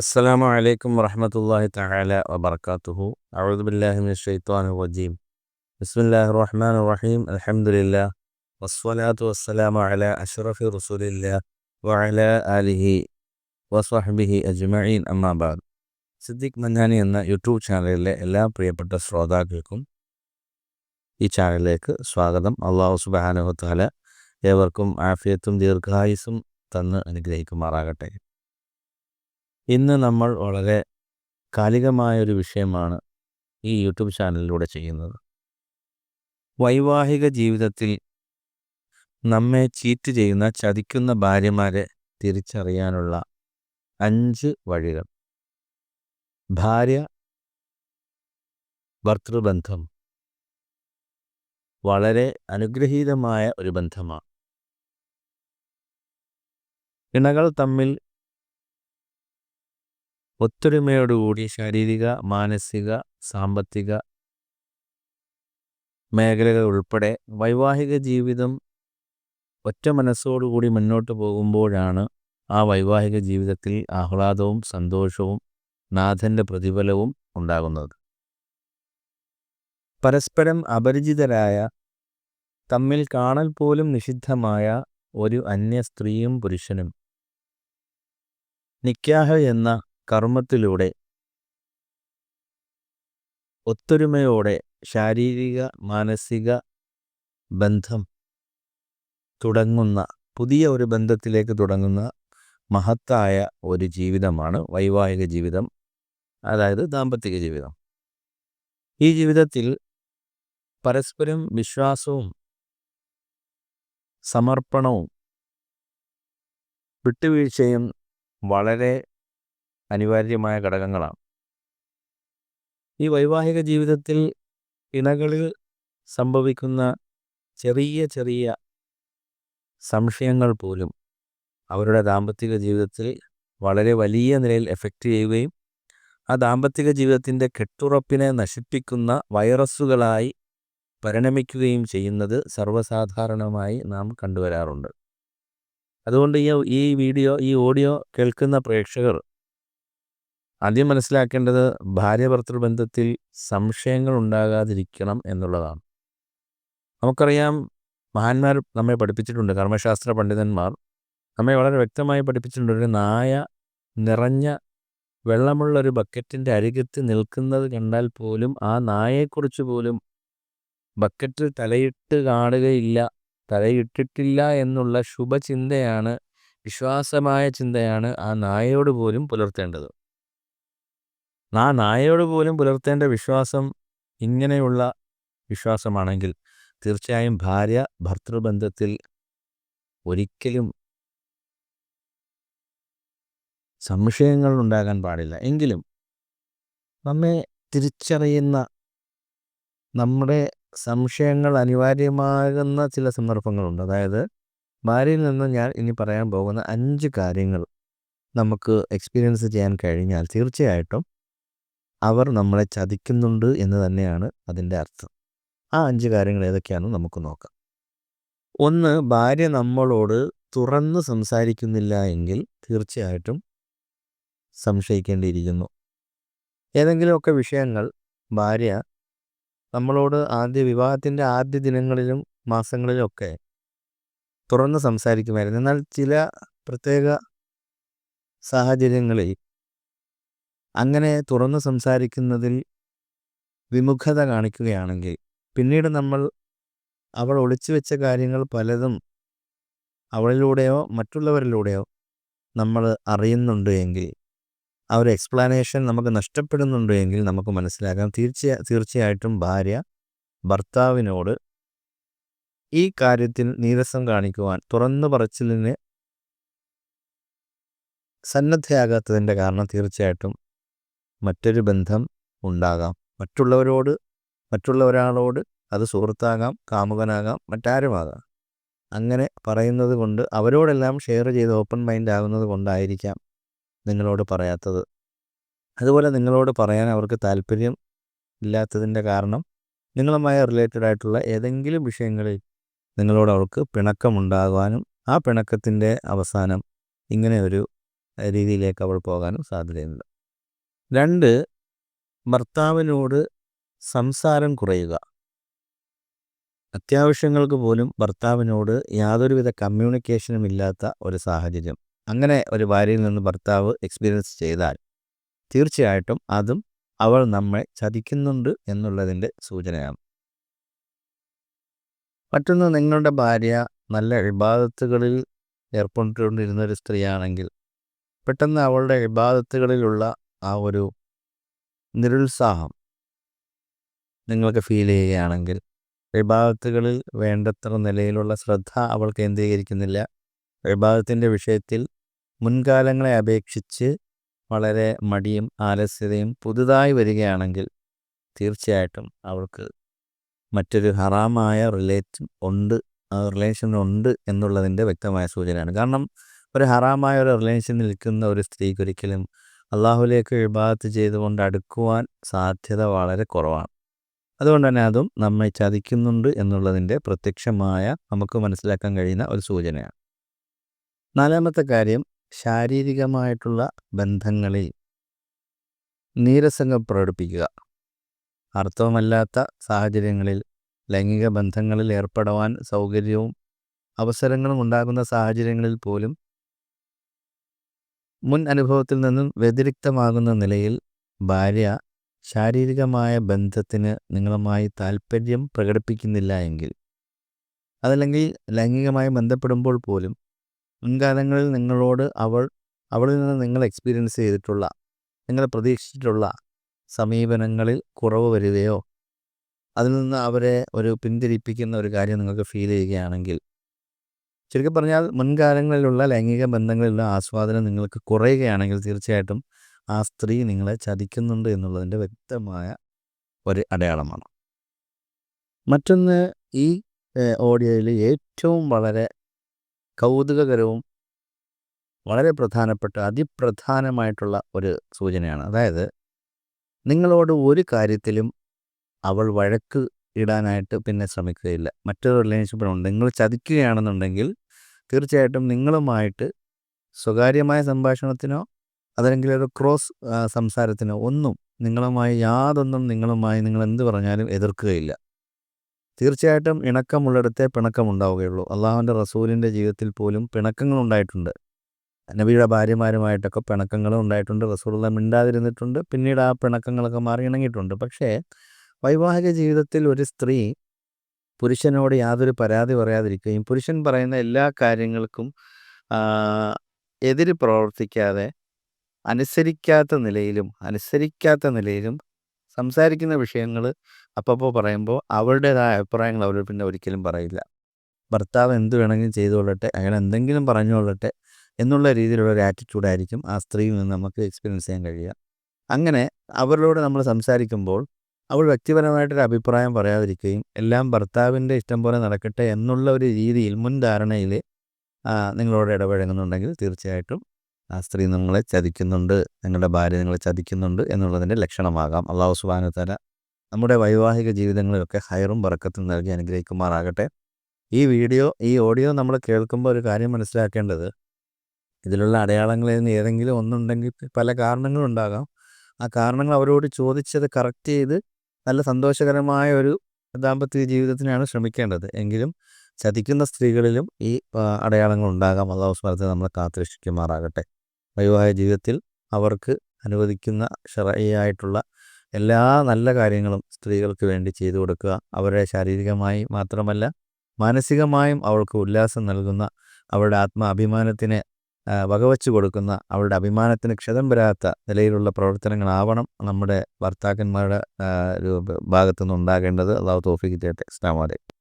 അസ്സാം വലൈക്കും വറഹമത്തല്ലാഹി തആല വബർക്കാത്തുഹു അഊദു ബില്ലാഹി മിനശ് ശൈത്വാനിർ ബിസ്മില്ലാഹിർ റഹ്മാനിർ റഹീം. അൽഹംദുലില്ലാഹ് വസ്സലാത്തു വസ്സലാമു അലാ അഷ്റഫി റസൂലില്ലാഹ് വഅല ആലിഹി വസ്വഹ്ബിഹി അജ്മഈൻ. അമ്മാ ബഅദ് സിദ്ദിഖ് മഞ്ഞാനി എന്ന യൂട്യൂബ് ചാനലിലെ എല്ലാ പ്രിയപ്പെട്ട ശ്രോതാക്കൾക്കും ഈ ചാനലിലേക്ക് സ്വാഗതം. അള്ളാഹു സുബ്ഹാനഹു വ ഏവർക്കും ആഫിയത്തും ദീർഘായുസും തന്ന് അനുഗ്രഹിക്കുമാറാകട്ടെ. ഇന്ന് നമ്മൾ വളരെ കാലികമായൊരു വിഷയമാണ് ഈ യൂട്യൂബ് ചാനലിലൂടെ ചെയ്യുന്നത്. വൈവാഹിക ജീവിതത്തിൽ നമ്മെ ചീറ്റ് ചെയ്യുന്ന ചതിക്കുന്ന ഭാര്യമാരെ തിരിച്ചറിയാനുള്ള അഞ്ച് വഴികൾ. ഭാര്യ ഭർത്തൃബന്ധം. വളരെ അനുഗ്രഹീതമായ ഒരു ബന്ധമാണ്. ഇണകൾ തമ്മിൽ ഒത്തൊരുമയോടുകൂടി ശാരീരിക മാനസിക സാമ്പത്തിക മേഖലകൾ ഉൾപ്പെടെ വൈവാഹിക ജീവിതം ഒറ്റ മനസ്സോടുകൂടി മുന്നോട്ട് പോകുമ്പോഴാണ് ആ വൈവാഹിക ജീവിതത്തിൽ ആഹ്ലാദവും സന്തോഷവും നാഥന്റെ പ്രതിഫലവും ഉണ്ടാകുന്നത്. പരസ്പരം അപരിചിതരായ തമ്മിൽ കാണൽ പോലും നിഷിദ്ധമായ ഒരു അന്യ സ്ത്രീയും പുരുഷനും നിക്യാഹ എന്ന കർമ്മത്തിലൂടെ ഒത്തൊരുമയോടെ ശാരീരിക മാനസിക ബന്ധം തുടങ്ങുന്ന പുതിയ ഒരു ബന്ധത്തിലേക്ക് തുടങ്ങുന്ന മഹത്തായ ഒരു ജീവിതമാണ് വൈവാഹിക ജീവിതം അതായത് ദാമ്പത്തിക ജീവിതം. ഈ ജീവിതത്തിൽ പരസ്പരം വിശ്വാസവും സമർപ്പണവും വിട്ടുവീഴ്ചയും വളരെ അനിവാര്യമായ ഘടകങ്ങളാണ്. ഈ വൈവാഹിക ജീവിതത്തിൽ ഇണകളിൽ സംഭവിക്കുന്ന ചെറിയ ചെറിയ സംശയങ്ങൾ പോലും അവരുടെ ദാമ്പത്തിക ജീവിതത്തിൽ വളരെ വലിയ നിലയിൽ എഫക്റ്റ് ചെയ്യുകയും ആ ദാമ്പത്തിക ജീവിതത്തിന്റെ കെട്ടുറപ്പിനെ നശിപ്പിക്കുന്ന വൈറസുകളായി പരിണമിക്കുകയും ചെയ്യുന്നത് സർവസാധാരണമായി നാം കണ്ടുവരാറുണ്ട്. അതുകൊണ്ട് ഈ ഈ വീഡിയോ ഈ ഓഡിയോ കേൾക്കുന്ന പ്രേക്ഷകർ ആദ്യം മനസ്സിലാക്കേണ്ടത് ഭാര്യ ഭർത്തൃബന്ധത്തിൽ സംശയങ്ങൾ ഉണ്ടാകാതിരിക്കണം എന്നുള്ളതാണ്. നമുക്കറിയാം മഹാന്മാർ നമ്മെ പഠിപ്പിച്ചിട്ടുണ്ട് കർമ്മശാസ്ത്ര പണ്ഡിതന്മാർ. നമ്മെ വളരെ വ്യക്തമായി പഠിപ്പിച്ചിട്ടുണ്ട് ഒരു നായ നിറഞ്ഞ വെള്ളമുള്ള ഒരു ബക്കറ്റിന്റെ അരികത്ത് നിൽക്കുന്നത് കണ്ടാൽ പോലും ആ നായയെക്കുറിച്ച് പോലും ബക്കറ്റിൽ തലയിട്ട് കാണുകയില്ല തലയിട്ടിട്ടില്ല എന്നുള്ള ശുഭചിന്തയാണ് വിശ്വാസമായ ചിന്തയാണ് ആ നായയോട് പോലും പുലർത്തേണ്ടത്. ആ നായയോട് പോലും പുലർത്തേണ്ട വിശ്വാസം ഇങ്ങനെയുള്ള വിശ്വാസമാണെങ്കിൽ തീർച്ചയായും ഭാര്യ ഭർത്തൃബന്ധത്തിൽ ഒരിക്കലും സംശയങ്ങൾ ഉണ്ടാകാൻ പാടില്ല. എങ്കിലും നമ്മെ തിരിച്ചറിയുന്ന നമ്മുടെ സംശയങ്ങൾ അനിവാര്യമാകുന്ന ചില സന്ദർഭങ്ങളുണ്ട്. അതായത് ഭാര്യയിൽ നിന്ന് ഞാൻ ഇനി പറയാൻ പോകുന്ന അഞ്ച് കാര്യങ്ങൾ നമുക്ക് എക്സ്പീരിയൻസ് ചെയ്യാൻ കഴിഞ്ഞാൽ തീർച്ചയായിട്ടും അവർ നമ്മളെ ചതിക്കുന്നുണ്ട് എന്ന് തന്നെയാണ് അതിന്റെ അർത്ഥം. ആ അഞ്ച് കാര്യങ്ങൾ ഏതൊക്കെയാണെന്ന് നമുക്ക് നോക്കാം. ഒന്ന് ഭാര്യ നമ്മളോട് തുറന്ന് സംസാരിക്കുന്നില്ല എങ്കിൽ തീർച്ചയായിട്ടും സംശയിക്കേണ്ടിയിരിക്കുന്നു. ഏതെങ്കിലുമൊക്കെ വിഷയങ്ങൾ ഭാര്യ നമ്മളോട് ആദ്യ വിവാഹത്തിന്റെ ആദ്യ ദിനങ്ങളിലും മാസങ്ങളിലുമൊക്കെ തുറന്ന് സംസാരിക്കുമായിരുന്നു. എന്നാൽ ചില പ്രത്യേക സാഹചര്യങ്ങളിൽ അങ്ങനെ തുറന്നു സംസാരിക്കുന്നതിൽ വിമുഖത കാണിക്കുകയാണെങ്കിൽ പിന്നീട് നമ്മൾ അവൾ ഒളിച്ചു വെച്ച കാര്യങ്ങൾ പലതും അവളിലൂടെയോ മറ്റുള്ളവരിലൂടെയോ നമ്മൾ അറിയുന്നുണ്ട് എങ്കിൽ ആ ഒരു എക്സ്പ്ലാനേഷൻ നമുക്ക് നഷ്ടപ്പെടുന്നുണ്ട് എങ്കിൽ നമുക്ക് മനസ്സിലാക്കാം. തീർച്ചയാ തീർച്ചയായിട്ടും ഭാര്യ ഭർത്താവിനോട് ഈ കാര്യത്തിൽ നീരസം കാണിക്കുവാൻ തുറന്നു പറച്ചിലിന് സന്നദ്ധയാകാത്തതിന്റെ കാരണം തീർച്ചയായിട്ടും മറ്റൊരു ബന്ധം ഉണ്ടാകാം. മറ്റുള്ളവരോട് മറ്റുള്ള ഒരാളോട് അത് സുഹൃത്താകാം കാമുകനാകാം മറ്റാരുമാകാം. അങ്ങനെ പറയുന്നത് കൊണ്ട് അവരോടെല്ലാം ഷെയർ ചെയ്ത് ഓപ്പൺ മൈൻഡ് ആകുന്നത് കൊണ്ടായിരിക്കാം നിങ്ങളോട് പറയാത്തത്. അതുപോലെ നിങ്ങളോട് പറയാൻ അവർക്ക് താല്പര്യം ഇല്ലാത്തതിന്റെ കാരണം നിങ്ങളുമായി റിലേറ്റഡ് ആയിട്ടുള്ള ഏതെങ്കിലും വിഷയങ്ങളിൽ നിങ്ങളോട് അവർക്ക് പിണക്കമുണ്ടാകാനും ആ പിണക്കത്തിന്റെ അവസാനം ഇങ്ങനെ ഒരു രീതിയിലേക്ക് അവൾ പോകാനും സാധ്യതയുണ്ട്. രണ്ട് ഭർത്താവിനോട് സംസാരം കുറയുക. അത്യാവശ്യങ്ങൾക്ക് പോലും ഭർത്താവിനോട് യാതൊരുവിധ കമ്മ്യൂണിക്കേഷനും ഇല്ലാത്ത ഒരു സാഹചര്യം. അങ്ങനെ ഒരു ഭാര്യയിൽ നിന്ന് ഭർത്താവ് എക്സ്പീരിയൻസ് ചെയ്താൽ തീർച്ചയായിട്ടും അതും അവൾ നമ്മെ ചതിക്കുന്നുണ്ട് എന്നുള്ളതിന്റെ സൂചനയാണ്. മറ്റൊന്ന് നിങ്ങളുടെ ഭാര്യ നല്ല ഇബാദത്തുകളിൽ ഏർപ്പെട്ടുകൊണ്ടിരുന്ന ഒരു സ്ത്രീയാണെങ്കിൽ പെട്ടെന്ന് അവളുടെ ഇബാദത്തുകളിലുള്ള ആ ഒരു നിരുത്സാഹം നിങ്ങൾക്ക് ഫീൽ ചെയ്യുകയാണെങ്കിൽ വിഭാഗത്തുകളിൽ വേണ്ടത്ര നിലയിലുള്ള ശ്രദ്ധ അവൾ കേന്ദ്രീകരിക്കുന്നില്ല. വിഭാഗത്തിന്റെ വിഷയത്തിൽ മുൻകാലങ്ങളെ അപേക്ഷിച്ച് വളരെ മടിയും ആലസ്യതയും പുതുതായി വരികയാണെങ്കിൽ തീർച്ചയായിട്ടും അവൾക്ക് മറ്റൊരു ഹറാമായ റിലേറ്റ് ഉണ്ട് റിലേഷൻ ഉണ്ട് എന്നുള്ളതിന്റെ വ്യക്തമായ സൂചനയാണ്. കാരണം ഒരു ഹറാമായ ഒരു റിലേഷനിൽ നിൽക്കുന്ന ഒരു സ്ത്രീക്ക് ഒരിക്കലും അള്ളാഹുലേക്ക് വിഭാഗത്ത് ചെയ്തുകൊണ്ട് അടുക്കുവാൻ സാധ്യത വളരെ കുറവാണ്. അതുകൊണ്ട് തന്നെ അതും നമ്മെ ചതിക്കുന്നുണ്ട് എന്നുള്ളതിന്റെ പ്രത്യക്ഷമായ നമുക്ക് മനസ്സിലാക്കാൻ കഴിയുന്ന ഒരു സൂചനയാണ്. നാലാമത്തെ കാര്യം ശാരീരികമായിട്ടുള്ള ബന്ധങ്ങളിൽ നീരസംഗം പ്രകടിപ്പിക്കുക. അർത്ഥവുമല്ലാത്ത സാഹചര്യങ്ങളിൽ ലൈംഗിക ബന്ധങ്ങളിൽ ഏർപ്പെടുവാൻ സൗകര്യവും അവസരങ്ങളും ഉണ്ടാകുന്ന സാഹചര്യങ്ങളിൽ പോലും മുൻ അനുഭവത്തിൽ നിന്നും വ്യതിരിക്തമാകുന്ന നിലയിൽ ഭാര്യ ശാരീരികമായ ബന്ധത്തിന് നിങ്ങളുമായി താല്പര്യം പ്രകടിപ്പിക്കുന്നില്ല എങ്കിൽ അതല്ലെങ്കിൽ ലൈംഗികമായി ബന്ധപ്പെടുമ്പോൾ പോലും മുൻകാലങ്ങളിൽ നിങ്ങളോട് അവൾ അവളിൽ നിന്ന് നിങ്ങൾ എക്സ്പീരിയൻസ് ചെയ്തിട്ടുള്ള നിങ്ങൾ പ്രതീക്ഷിച്ചിട്ടുള്ള സമീപനങ്ങളിൽ കുറവ് വരികയോ അതിൽ നിന്ന് അവരെ ഒരു പിന്തിരിപ്പിക്കുന്ന ഒരു കാര്യം നിങ്ങൾക്ക് ഫീൽ ചെയ്യുകയാണെങ്കിൽ ശരിക്കും പറഞ്ഞാൽ മുൻകാലങ്ങളിലുള്ള ലൈംഗിക ബന്ധങ്ങളിലുള്ള ആസ്വാദനം നിങ്ങൾക്ക് കുറയുകയാണെങ്കിൽ തീർച്ചയായിട്ടും ആ സ്ത്രീ നിങ്ങളെ ചതിക്കുന്നുണ്ട് എന്നുള്ളതിന്റെ വ്യക്തമായ ഒരു അടയാളമാണ്. മറ്റൊന്ന് ഈ ഓഡിയോയിൽ ഏറ്റവും വളരെ കൗതുകകരവും വളരെ പ്രധാനപ്പെട്ട അതിപ്രധാനമായിട്ടുള്ള ഒരു സൂചനയാണ്. അതായത് നിങ്ങളോട് ഒരു കാര്യത്തിലും അവൾ വഴക്ക് ഇടാനായിട്ട് പിന്നെ ശ്രമിക്കുകയില്ല. മറ്റൊരു റിലേഷൻഷിപ്പിലുണ്ട് നിങ്ങൾ ചതിക്കുകയാണെന്നുണ്ടെങ്കിൽ തീർച്ചയായിട്ടും നിങ്ങളുമായിട്ട് സ്വകാര്യമായ സംഭാഷണത്തിനോ അതല്ലെങ്കിൽ ഒരു ക്രോസ് സംസാരത്തിനോ ഒന്നും നിങ്ങളുമായി യാതൊന്നും നിങ്ങളുമായി നിങ്ങൾ എന്ത് പറഞ്ഞാലും എതിർക്കുകയില്ല. തീർച്ചയായിട്ടും ഇണക്കമുള്ളിടത്തെ പിണക്കമുണ്ടാവുകയുള്ളൂ. അള്ളാഹുവിന്റെ റസൂലിന്റെ ജീവിതത്തിൽ പോലും പിണക്കങ്ങൾ ഉണ്ടായിട്ടുണ്ട് നബിയുടെ ഭാര്യമാരുമായിട്ടൊക്കെ പിണക്കങ്ങളും ഉണ്ടായിട്ടുണ്ട് റസൂലുള്ള മിണ്ടാതിരുന്നിട്ടുണ്ട്. പിന്നീട് ആ പിണക്കങ്ങളൊക്കെ മാറി ഇണങ്ങിയിട്ടുണ്ട്. പക്ഷേ വൈവാഹിക ജീവിതത്തിൽ ഒരു സ്ത്രീ പുരുഷനോട് യാതൊരു പരാതി പറയാതിരിക്കുകയും പുരുഷൻ പറയുന്ന എല്ലാ കാര്യങ്ങൾക്കും എതിര് പ്രവർത്തിക്കാതെ അനുസരിക്കാത്ത നിലയിലും അനുസരിക്കാത്ത നിലയിലും സംസാരിക്കുന്ന വിഷയങ്ങൾ അപ്പപ്പോൾ പറയുമ്പോൾ അവരുടേതായ അഭിപ്രായങ്ങൾ അവർ പിന്നെ ഒരിക്കലും പറയില്ല. ഭർത്താവ് എന്ത് വേണമെങ്കിലും ചെയ്തുകൊള്ളട്ടെ അയാൾ എന്തെങ്കിലും പറഞ്ഞുകൊള്ളട്ടെ എന്നുള്ള രീതിയിലുള്ള ഒരു ആറ്റിറ്റ്യൂഡായിരിക്കും ആ സ്ത്രീയിൽ നിന്ന് നമുക്ക് എക്സ്പീരിയൻസ് ചെയ്യാൻ കഴിയുക. അങ്ങനെ അവരോട് നമ്മൾ സംസാരിക്കുമ്പോൾ അവൾ വ്യക്തിപരമായിട്ടൊരു അഭിപ്രായം പറയാതിരിക്കുകയും എല്ലാം ഭർത്താവിന്റെ ഇഷ്ടം പോലെ നടക്കട്ടെ എന്നുള്ള ഒരു രീതിയിൽ മുൻധാരണയിൽ നിങ്ങളോട് ഇടപഴകുന്നുണ്ടെങ്കിൽ തീർച്ചയായിട്ടും ആ സ്ത്രീ നിങ്ങളെ ചതിക്കുന്നുണ്ട് നിങ്ങളുടെ ഭാര്യ നിങ്ങളെ ചതിക്കുന്നുണ്ട് എന്നുള്ളതിന്റെ ലക്ഷണമാകാം. അള്ളാഹു സുബാനുത്തല നമ്മുടെ വൈവാഹിക ജീവിതങ്ങളിലൊക്കെ ഹയറും പറക്കത്തും നൽകി അനുഗ്രഹിക്കുമാറാകട്ടെ. ഈ വീഡിയോ ഈ ഓഡിയോ നമ്മൾ കേൾക്കുമ്പോൾ ഒരു കാര്യം മനസ്സിലാക്കേണ്ടത് ഇതിലുള്ള അടയാളങ്ങളിൽ നിന്ന് ഏതെങ്കിലും ഒന്നുണ്ടെങ്കിൽ പല കാരണങ്ങളുണ്ടാകാം. ആ കാരണങ്ങൾ അവരോട് ചോദിച്ചത് കറക്റ്റ് ചെയ്ത് നല്ല സന്തോഷകരമായ ഒരു ദാമ്പത്യ ജീവിതത്തിനാണ് ശ്രമിക്കേണ്ടത്. എങ്കിലും ചതിക്കുന്ന സ്ത്രീകളിലും ഈ അടയാളങ്ങൾ ഉണ്ടാകാം അള്ളാഹു സ്മരത്തെ നമ്മളെ കാത്തുരക്ഷിക്കുമാറാകട്ടെ. വൈവാഹിക ജീവിതത്തിൽ അവർക്ക് അനുവദിക്കുന്ന ഷറയായിട്ടുള്ള എല്ലാ നല്ല കാര്യങ്ങളും സ്ത്രീകൾക്ക് വേണ്ടി ചെയ്തു കൊടുക്കുക. അവരെ ശാരീരികമായി മാത്രമല്ല മാനസികമായും അവൾക്ക് ഉല്ലാസം നൽകുന്ന അവരുടെ ആത്മാഭിമാനത്തിനെ വകവച്ചു കൊടുക്കുന്ന അവരുടെ അഭിമാനത്തിന് ക്ഷതം വരാത്ത നിലയിലുള്ള പ്രവർത്തനങ്ങളാവണം നമ്മുടെ ഭർത്താക്കന്മാരുടെ ഭാഗത്തുനിന്ന് ഉണ്ടാകേണ്ടത് അള്ളാഹു തോഫിക്ക് ചേട്ടെ ഇസ്ലാം വലൈക്കും